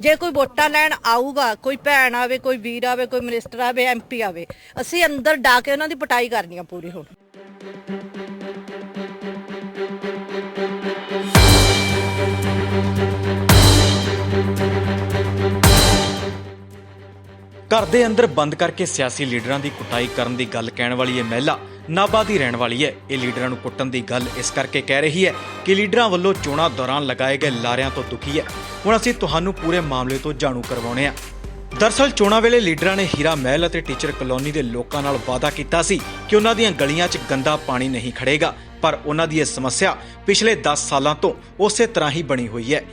ਜੇ ਕੋਈ ਵੋਟਾਂ ਲੈਣ ਆਊਗਾ, ਕੋਈ ਭੈਣ ਆਵੇ, ਕੋਈ ਵੀਰ ਆਵੇ, ਕੋਈ ਮਿਨਿਸਟਰ ਆਵੇ ਐਮਪੀ ਆਵੇ, ਅਸੀਂ ਅੰਦਰ ਡਾ ਕੇ ਉਹਨਾਂ ਦੀ ਪਟਾਈ ਕਰਨੀ ਆ ਪੂਰੀ ਹੁਣ। ਘਰ ਦੇ ਅੰਦਰ ਬੰਦ ਕਰਕੇ ਸਿਆਸੀ ਲੀਡਰਾਂ ਦੀ ਕੁਟਾਈ ਕਰਨ ਦੀ ਗੱਲ ਕਹਿਣ ਵਾਲੀ ਇਹ ਮਹਿਲਾ ਨਾਭਾ ਦੀ ਰਹਿਣ ਵਾਲੀ ਹੈ। ਇਹ ਲੀਡਰਾਂ ਨੂੰ ਕੁੱਟਣ ਦੀ ਗੱਲ ਇਸ ਕਰਕੇ ਕਹਿ ਰਹੀ ਹੈ ਕਿ ਲੀਡਰਾਂ ਵੱਲੋਂ ਚੋਣਾਂ ਦੌਰਾਨ ਲਗਾਏ ਗਏ ਲਾਰਿਆਂ ਤੋਂ ਦੁਖੀ ਹੈ। ਹੁਣ ਅਸੀਂ ਤੁਹਾਨੂੰ ਪੂਰੇ ਮਾਮਲੇ ਤੋਂ ਜਾਣੂ ਕਰਵਾਉਣੇ ਆ। ਦਰਸਲ ਚੋਣਾਂ ਵੇਲੇ ਲੀਡਰਾਂ ਨੇ ਹੀਰਾ ਮਹਿਲ ਅਤੇ ਟੀਚਰ ਕਲੋਨੀ ਦੇ ਲੋਕਾਂ ਨਾਲ ਵਾਅਦਾ ਕੀਤਾ ਸੀ ਕਿ ਉਹਨਾਂ ਦੀਆਂ ਗਲੀਆਂ 'ਚ ਗੰਦਾ ਪਾਣੀ ਨਹੀਂ ਖੜੇਗਾ ਪਰ ਉਹਨਾਂ ਦੀ ਇਹ ਸਮੱਸਿਆ ਪਿਛਲੇ 10 ਸਾਲਾਂ ਤੋਂ ਉਸੇ ਤਰ੍ਹਾਂ ਹੀ ਬਣੀ ਹੋਈ ਹੈ।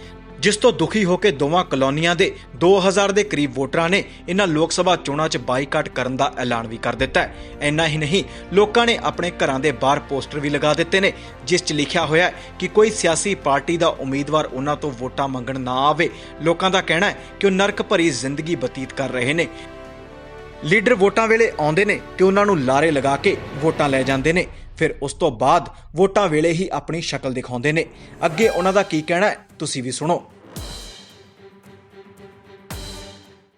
ਜਿਸ ਤੋਂ ਦੁਖੀ ਹੋ ਕੇ ਦੋਵਾਂ ਕਲੋਨੀਆਂ ਦੇ 2000 ਦੇ ਕਰੀਬ ਵੋਟਰਾਂ ਨੇ ਇਹਨਾਂ ਲੋਕ ਸਭਾ ਚੋਣਾਂ 'ਚ ਬਾਈਕਾਟ ਕਰਨ ਦਾ ਐਲਾਨ ਵੀ ਕਰ ਦਿੱਤਾ ਹੈ। ਇੰਨਾ ਹੀ ਨਹੀਂ, ਲੋਕਾਂ ਨੇ ਆਪਣੇ ਘਰਾਂ ਦੇ ਬਾਹਰ ਪੋਸਟਰ ਵੀ ਲਗਾ ਦਿੱਤੇ ਨੇ, ਜਿਸ 'ਚ ਲਿਖਿਆ ਹੋਇਆ ਹੈ ਕਿ ਕੋਈ ਸਿਆਸੀ ਪਾਰਟੀ ਦਾ ਉਮੀਦਵਾਰ ਉਹਨਾਂ ਤੋਂ ਵੋਟਾਂ ਮੰਗਣ ਨਾ ਆਵੇ। ਲੋਕਾਂ ਦਾ ਕਹਿਣਾ ਹੈ ਕਿ ਉਹ ਨਰਕ ਭਰੀ ਜ਼ਿੰਦਗੀ ਬਤੀਤ ਕਰ ਰਹੇ ਨੇ। ਲੀਡਰ ਵੋਟਾਂ ਵੇਲੇ ਆਉਂਦੇ ਨੇ ਤੇ ਉਹਨਾਂ ਨੂੰ ਲਾਰੇ ਲਗਾ ਕੇ ਵੋਟਾਂ ਲੈ ਜਾਂਦੇ ਨੇ। ਫਿਰ ਉਸ ਤੋਂ ਬਾਅਦ ਵੋਟਾਂ ਵੇਲੇ ਹੀ ਆਪਣੀ ਸ਼ਕਲ ਦਿਖਾਉਂਦੇ ਨੇ। ਅੱਗੇ ਉਹਨਾਂ ਦਾ ਕੀ ਕਹਿਣਾ ਹੈ? ਤੁਸੀਂ ਵੀ ਸੁਣੋ।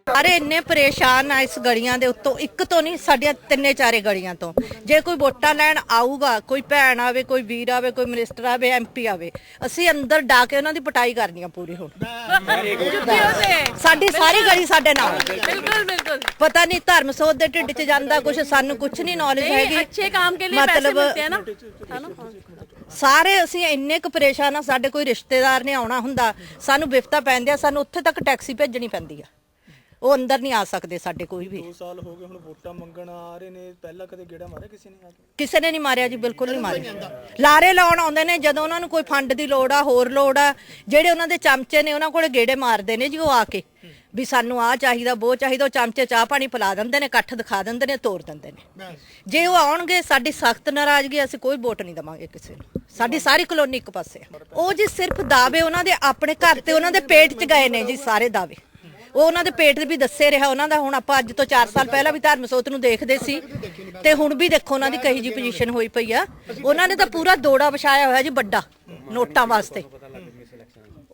ਸਾਰੇ ਇੰਨੇ ਪਰੇਸ਼ਾਨ ਆ ਇਸ ਗਲੀਆਂ ਦੇ ਉੱਤੋਂ। ਇੱਕ ਤੋਂ ਨਹੀਂ ਸਾਡੀਆਂ ਤਿੰਨੇ ਚਾਰੇ ਗਲੀਆਂ ਤੋਂ। ਜੇ ਕੋਈ ਵੋਟਾਂ ਲੈਣ ਆਊਗਾ ਕੋਈ ਭੈਣ ਆਵੇ ਕੋਈ ਵੀਰ ਆਵੇ ਕੋਈ ਮਿਨਿਸਟਰ ਆਵੇ ਐਮਪੀ ਆਵੇ ਅਸੀਂ ਅੰਦਰ ਡਾ ਕੇ ਉਹਨਾਂ ਦੀ ਪਟਾਈ ਕਰਨੀ ਆ ਪੂਰੀ ਹੁਣ। ਸਾਡੀ ਸਾਰੀ ਗਲੀ ਸਾਡੇ ਨਾਲ। ਬਿਲਕੁਲ ਬਿਲਕੁਲ। ਪਤਾ ਨਹੀਂ ਧਰਮ ਸੋਧ ਦੇ ਢਿੱਡ 'ਚ ਜਾਂਦਾ ਕੁਝ ਸਾਨੂੰ ਕੁਝ ਨਹੀਂ ਨੌਲੇਜ ਹੈਗੀ। ਅੱਛੇ ਕੰਮ ਕੇ ਲਈ ਪੈਸੇ ਮਿਲਤੇ ਹੈ ਨਾ। ਸਾਰੇ ਅਸੀਂ ਇੰਨੇ ਕੁ ਪਰੇਸ਼ਾਨ ਆ ਸਾਡੇ ਕੋਈ ਰਿਸ਼ਤੇਦਾਰ ਨੇ ਆਉਣਾ ਹੁੰਦਾ। ਸਾਨੂੰ ਵਿਫਤਾ ਪੈਂਦੇ ਆ ਸਾਨੂੰ ਉੱਥੇ ਤੱਕ ਟੈਕਸੀ ਭੇਜਣੀ ਪੈਂਦੀ ਆ। ਉਹ ਅੰਦਰ ਨਹੀਂ ਆ ਸਕਦੇ ਸਾਡੇ ਕੋਈ ਵੀ। 2 ਸਾਲ ਹੋ ਗਏ ਹੁਣ ਵੋਟਾਂ ਮੰਗਣ ਆ ਰਹੇ ਨੇ। ਪਹਿਲਾਂ ਕਦੇ ਗੇੜਾ ਮਾਰਿਆ ਕਿਸੇ ਨੇ ਆ ਕੇ? ਕਿਸੇ ਨੇ ਨਹੀਂ ਮਾਰਿਆ ਜੀ ਬਿਲਕੁਲ ਨਹੀਂ ਮਾਰਿਆ। ਲਾਰੇ ਲਾਉਣ ਆਉਂਦੇ ਨੇ ਜਦੋਂ ਉਹਨਾਂ ਨੂੰ ਕੋਈ ਫੰਡ ਦੀ ਲੋੜ ਆ ਹੋਰ ਲੋੜ ਆ ਜਿਹੜੇ ਉਹਨਾਂ ਦੇ ਚਮਚੇ ਨੇ ਉਹਨਾਂ ਕੋਲੇ ਗੇੜੇ ਮਾਰਦੇ ਨੇ ਜੀ ਉਹ ਆ ਕੇ। ਵੀ ਸਾਨੂੰ ਆ ਚਾਹੀਦਾ ਉਹ ਚਾਹੀਦਾ ਉਹ ਚਮਚੇ ਚਾਹ ਪਾਣੀ ਪਿਲਾ ਦਿੰਦੇ ਨੇ ਇਕੱਠ ਦਿਖਾ ਦਿੰਦੇ ਨੇ ਤੋੜ ਦਿੰਦੇ ਨੇ। ਜੇ ਉਹ ਆਉਣਗੇ ਸਾਡੀ ਸਖਤ ਨਾਰਾਜ਼ਗੀ ਅਸੀਂ ਕੋਈ ਵੋਟ ਨਹੀਂ ਦਵਾਂਗੇ ਕਿਸੇ ਨੂੰ। ਸਾਡੀ ਸਾਰੀ ਕਲੋਨੀ ਇੱਕ ਪਾਸੇ। ਉਹ ਜੀ ਸਿਰਫ ਦਾਅਵੇ ਉਹਨਾਂ ਦੇ ਆਪਣੇ ਘਰ ਤੇ ਉਹਨਾਂ ਦੇ ਪੇਟ 'ਚ ਗਏ ਨੇ ਜੀ ਸਾਰੇ ਦਾਅਵੇ। ਉਹ ਉਹਨਾਂ ਦੇ ਪੇਟ ਵੀ ਦੱਸੇ ਰਿਹਾ ਉਹਨਾਂ ਦਾ ਹੁਣ ਆਪਾਂ ਅੱਜ ਤੋਂ 4 ਸਾਲ ਪਹਿਲਾਂ ਵੀ ਧਰਮ ਸੋਤ ਨੂੰ ਦੇਖਦੇ ਸੀ ਤੇ ਹੁਣ ਵੀ ਦੇਖੋ ਉਹਨਾਂ ਦੀ ਕਹੀ ਜੀ ਪੋਜੀਸ਼ਨ ਹੋਈ ਪਈ ਆ। ਉਹਨਾਂ ਨੇ ਤਾਂ ਪੂਰਾ ਦੋੜਾ ਵਿਛਾਇਆ ਹੋਇਆ ਜੀ ਵੱਡਾ ਨੋਟਾਂ ਵਾਸਤੇ।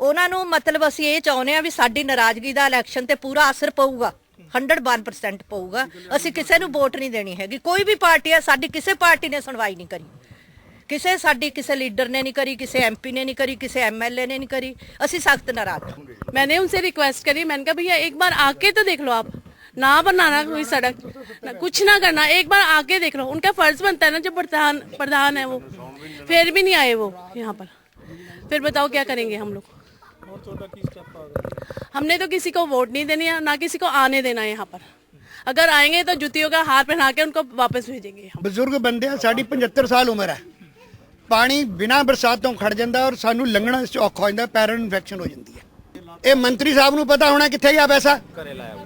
ਉਹਨਾਂ ਨੂੰ ਮਤਲਬ ਅਸੀਂ ਇਹ ਚਾਹੁੰਦੇ ਆ ਵੀ ਸਾਡੀ ਨਾਰਾਜ਼ਗੀ ਦਾ ਇਲੈਕਸ਼ਨ ਤੇ ਪੂਰਾ ਅਸਰ ਪਊਗਾ 101% ਪਊਗਾ ਅਸੀਂ ਕਿਸੇ ਨੂੰ ਵੋਟ ਨਹੀਂ ਦੇਣੀ ਹੈਗੀ ਕੋਈ ਵੀ ਪਾਰਟੀ ਹੈ ਸਾਡੀ ਕਿਸੇ ਪਾਰਟੀ ਨੇ ਸੁਣਵਾਈ ਨਹੀਂ ਕਰੀ ਕਿਸੇ ਸਾਡੀ ਕਿਸੇ ਲੀਡਰ ਨੇ ਨਹੀਂ ਕਰੀ ਕਿਸੇ ਐਮਪੀ ਨੇ ਨਹੀਂ ਕਰੀ ਕਿਸੇ ਐਮਐਲਏ ਨੇ ਨਹੀਂ ਕਰੀ ਅਸੀਂ ਸਖਤ ਨਾਰਾਜ਼ ਹਾਂ मैंने उनसे रिक्वेस्ट करी मैंने कहा भैया एक बार आके तो देख लो आप ना बनाना कोई सड़क ना कुछ ना करना एक बार आके देख लो उनका फर्ज बनता है ना जो प्रधान प्रधान है वो फिर भी नहीं आए वो यहाँ पर फिर बताओ क्या करेंगे हम लोग ਹੁਣ ਤੁਹਾਡਾ ਕੀ ਸਟੈਪ ਆਗਾ हमने तो किसी को वोट नहीं देनी है ना किसी को आने देना है यहाँ पर अगर आएंगे तो जुतियों का हार पहना के उनको वापस भेजेंगे हम ਬਜ਼ੁਰਗ ਬੰਦੇ ਆ ਸਾਡੀ 75 ਸਾਲ ਉਮਰ ਹੈ ਪਾਣੀ ਬਿਨਾਂ ਬਰਸਾਤ ਤੋਂ ਖੜ ਜਾਂਦਾ ਔਰ ਸਾਨੂੰ ਲੰਘਣਾ ਇਸ 'ਚ ਔਖਾ ਹੋ ਜਾਂਦਾ ਪੈਰਾਂ ਨੂੰ ਇਨਫੈਕਸ਼ਨ ਹੋ ਜਾਂਦੀ ਹੈ ਇਹ ਮੰਤਰੀ ਸਾਹਿਬ ਨੂੰ ਪਤਾ ਹੋਣਾ ਕਿੱਥੇ ਗਿਆ ਪੈਸਾ ਘਰੇ ਲਾਇਆ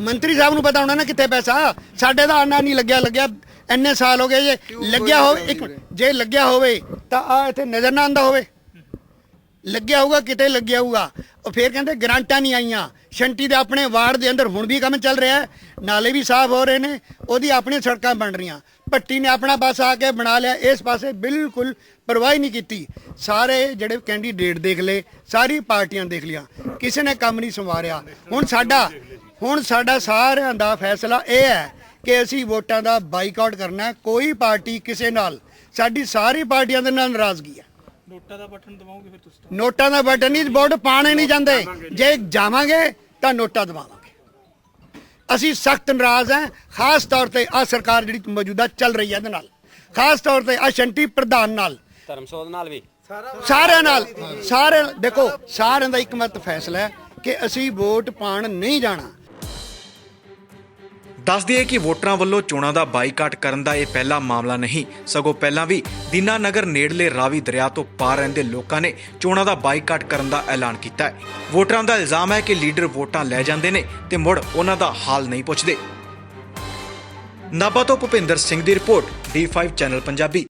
ਮੰਤਰੀ ਸਾਹਿਬ ਨੂੰ ਪਤਾ ਹੋਣਾ ਨਾ ਕਿੱਥੇ ਪੈਸਾ ਸਾਡੇ ਦਾ ਆਨਾ ਨਹੀਂ ਲੱਗਿਆ ਲੱਗਿਆ ਇੰਨੇ ਸਾਲ ਹੋ ਗਏ ਜੇ ਲੱਗਿਆ ਹੋਵੇ ਇੱਕ ਮਿੰਟ, ਜੇ ਲੱਗਿਆ ਹੋਵੇ ਤਾਂ ਆ ਇੱਥੇ ਨਜ਼ਰ ਨਾ ਆਂਦਾ ਹੋਵੇ ਲੱਗਿਆ ਹੋਊਗਾ, ਕਿਤੇ ਲੱਗਿਆ ਹੋਊਗਾ। ਉਹ ਫੇਰ ਕਹਿੰਦੇ ਗਰਾਂਟਾਂ ਨਹੀਂ ਆਈਆਂ। ਸ਼ੰਟੀ ਦੇ ਆਪਣੇ ਵਾਰਡ ਦੇ ਅੰਦਰ ਹੁਣ ਵੀ ਕੰਮ ਚੱਲ ਰਿਹਾ ਹੈ। ਨਾਲੇ ਵੀ ਸਾਫ਼ ਹੋ ਰਹੇ ਨੇ, ਉਹਦੀ ਆਪਣੀਆਂ ਸੜਕਾਂ ਬਣ ਰਹੀਆਂ। ਭੱਟੀ ਨੇ ਆਪਣਾ ਬਸ ਆ ਕੇ ਬਣਾ ਲਿਆ, ਇਸ ਪਾਸੇ ਬਿਲਕੁਲ ਪਰਵਾਹ ਨਹੀਂ ਕੀਤੀ। ਸਾਰੇ ਜਿਹੜੇ ਕੈਂਡੀਡੇਟ ਦੇਖ ਲਏ, ਸਾਰੀ ਪਾਰਟੀਆਂ ਦੇਖ ਲਿਆ ਕਿਸੇ ਨੇ ਕੰਮ ਨਹੀਂ ਸੰਵਾਰਿਆ। ਹੁਣ ਸਾਡਾ ਹੁਣ ਸਾਡਾ ਸਾਰਿਆਂ ਦਾ ਫੈਸਲਾ ਇਹ ਹੈ ਕਿ ਅਸੀਂ ਵੋਟਾਂ ਦਾ ਬਾਈਕਾਟ ਕਰਨਾ ਕੋਈ ਪਾਰਟੀ ਕਿਸੇ ਨਾਲ, ਸਾਡੀ ਸਾਰੀ ਪਾਰਟੀਆਂ ਦੇ ਨਾਲ ਨਾਰਾਜ਼ਗੀ ਹੈ। ਨੋਟਾਂ ਦਾ ਬਟਨ ਦਬਾਓਗੇ ਫਿਰ ਤੁਸੀਂ ਤਾਂ। ਨੋਟਾਂ ਦਾ ਬਟਨ ਨਹੀਂ ਵੋਟ ਪਾਣੇ ਨਹੀਂ ਜਾਂਦੇ। ਜੇ। ਜਾਵਾਂਗੇ ਤਾਂ ਨੋਟਾਂ ਦਬਾਵਾਂਗੇ ਅਸੀਂ ਸਖਤ ਨਾਰਾਜ਼ ਹਾਂ ਖਾਸ ਤੌਰ ਤੇ ਆ ਸਰਕਾਰ ਜਿਹੜੀ ਮੌਜੂਦਾ ਚੱਲ ਰਹੀ ਹੈ ਇਹਦੇ ਨਾਲ। ਖਾਸ ਤੌਰ ਤੇ ਆ ਸ਼ੰਟੀ ਪ੍ਰਧਾਨ ਨਾਲ। ਧਰਮਸੋਧ ਨਾਲ ਵੀ। ਸਾਰਿਆਂ ਨਾਲ। ਸਾਰੇ ਦੇਖੋ ਸਾਰਿਆਂ ਦਾ ਇੱਕ ਮਤ ਫੈਸਲਾ ਹੈ ਕਿ ਅਸੀਂ ਵੋਟ ਪਾਣ ਨਹੀਂ ਜਾਣਾ। ਦੱਸ ਦਈਏ ਕਿ ਵੋਟਰਾਂ ਵੱਲੋਂ ਚੋਣਾਂ ਦਾ ਬਾਈਕਾਟ ਕਰਨ ਦਾ ਇਹ ਪਹਿਲਾ ਮਾਮਲਾ ਨਹੀਂ। ਸਗੋਂ ਪਹਿਲਾਂ ਵੀ ਦੀਨਾਨਗਰ ਨੇੜਲੇ ਰਾਵੀ ਦਰਿਆ ਤੋਂ ਪਾਰ ਰਹਿੰਦੇ ਲੋਕਾਂ ਨੇ ਚੋਣਾਂ ਦਾ ਬਾਈਕਾਟ ਕਰਨ ਦਾ ਐਲਾਨ ਕੀਤਾ ਹੈ। ਵੋਟਰਾਂ ਦਾ ਇਲਜ਼ਾਮ ਹੈ ਕਿ ਲੀਡਰ ਵੋਟਾਂ ਲੈ ਜਾਂਦੇ ਨੇ ਤੇ ਮੁੜ ਉਹਨਾਂ ਦਾ ਹਾਲ ਨਹੀਂ ਪੁੱਛਦੇ। ਨਾਭਾ ਤੋਂ ਭੁਪਿੰਦਰ ਸਿੰਘ ਦੀ ਰਿਪੋਰਟ D5 ਚੈਨਲ ਪੰਜਾਬੀ।